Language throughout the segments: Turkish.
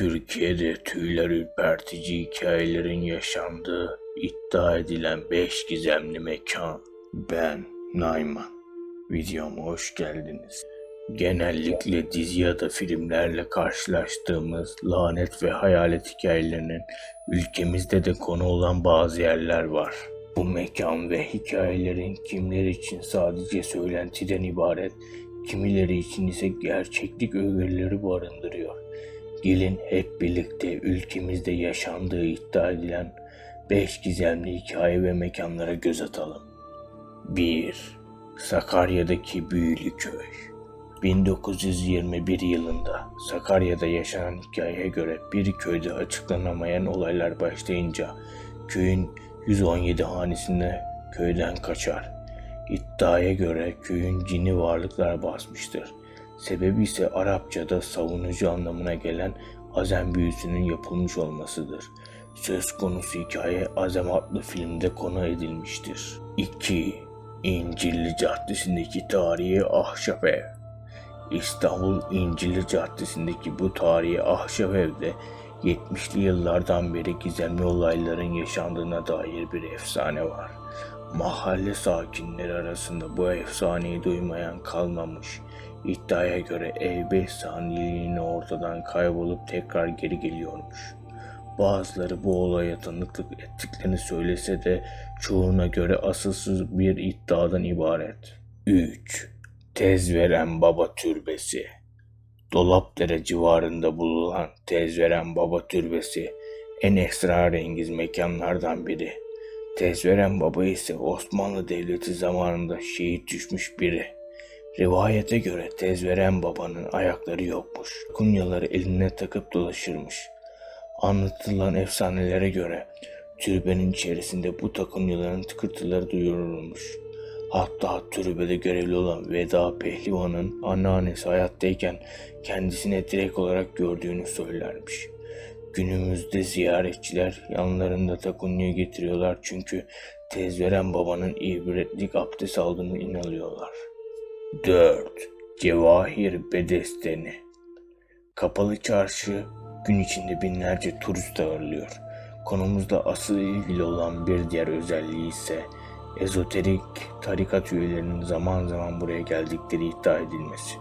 Türkiye'de tüyler ürpertici hikayelerin yaşandığı iddia edilen 5 gizemli mekan. Ben Nayman. Videoma hoş geldiniz. Genellikle dizi ya da filmlerle karşılaştığımız lanet ve hayalet hikayelerinin ülkemizde de konu olan bazı yerler var. Bu mekan ve hikayelerin kimleri için sadece söylentiden ibaret, kimileri için ise gerçeklik öğeleri barındırıyor. Gelin hep birlikte ülkemizde yaşandığı iddia edilen 5 gizemli hikaye ve mekanlara göz atalım. 1. Sakarya'daki Büyülü Köy 1921 yılında Sakarya'da yaşanan hikayeye göre bir köyde açıklanamayan olaylar başlayınca köyün 117 hanesinde köyden kaçar. İddiaya göre köyün cini varlıklar basmıştır. Sebebi ise Arapçada savunucu anlamına gelen Azem büyüsünün yapılmış olmasıdır. Söz konusu hikaye Azem adlı filmde konu edilmiştir. 2. İncirli Caddesi'ndeki tarihi ahşap ev İstanbul İncirli Caddesi'ndeki bu tarihi ahşap evde 70'li yıllardan beri gizemli olayların yaşandığına dair bir efsane var. Mahalle sakinleri arasında bu efsaneyi duymayan kalmamış. İddiaya göre ev 5 saniyeliğine ortadan kaybolup tekrar geri geliyormuş. Bazıları bu olaya tanıklık ettiklerini söylese de çoğuna göre asılsız bir iddiadan ibaret. 3. Tezveren Baba Türbesi Dolapdere civarında bulunan Tezveren Baba Türbesi en esrarengiz mekanlardan biri. Tezveren Baba ise Osmanlı Devleti zamanında şehit düşmüş biri. Rivayete göre Tezveren Baba'nın ayakları yokmuş. Kunyaları eline takıp dolaşırmış. Anlatılan efsanelere göre türbenin içerisinde bu takunyaların tıkırtıları duyurulmuş. Hatta türbede görevli olan Veda Pehlivan'ın anneannesi hayattayken kendisine direkt olarak gördüğünü söylermiş. Günümüzde ziyaretçiler yanlarında takunya getiriyorlar çünkü tezveren babanın ibretlik abdest aldığını inanıyorlar. 4. Cevahir Bedesteni Kapalı çarşı gün içinde binlerce turist ağırlıyor. Konumuzda asıl ilgili olan bir diğer özelliği ise ezoterik tarikat üyelerinin zaman zaman buraya geldikleri iddia edilmesi.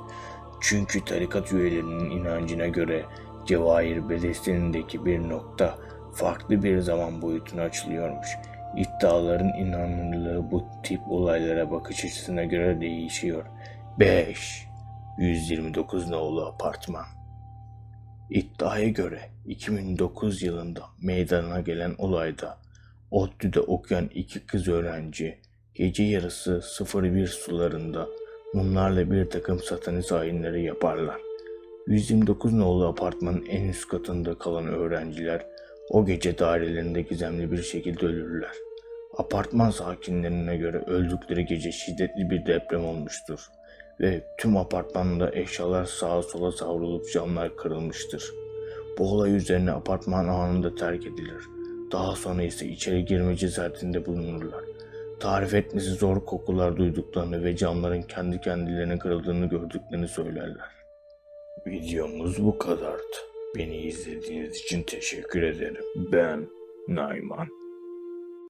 Çünkü tarikat üyelerinin inancına göre Cevahir Bedesteni'ndeki bir nokta farklı bir zaman boyutuna açılıyormuş. İddiaların inanırlığı bu tip olaylara bakış açısına göre değişiyor. 5. 129 nolu apartman İddiaya göre 2009 yılında meydana gelen olayda ODTÜ'de okuyan iki kız öğrenci gece yarısı 01 sularında mumlarla bir takım satanist ayinleri yaparlar. 129 nolu apartmanın en üst katında kalan öğrenciler o gece dairelerinde gizemli bir şekilde ölürler. Apartman sakinlerine göre öldükleri gece şiddetli bir deprem olmuştur ve tüm apartmanda eşyalar sağa sola savrulup camlar kırılmıştır. Bu olay üzerine apartman anında terk edilir. Daha sonra ise içeri girme cesaretinde bulunurlar. Tarif etmesi zor kokular duyduklarını ve camların kendi kendilerine kırıldığını gördüklerini söylerler. Videomuz bu kadardı. Beni izlediğiniz için teşekkür ederim. Ben Nayman.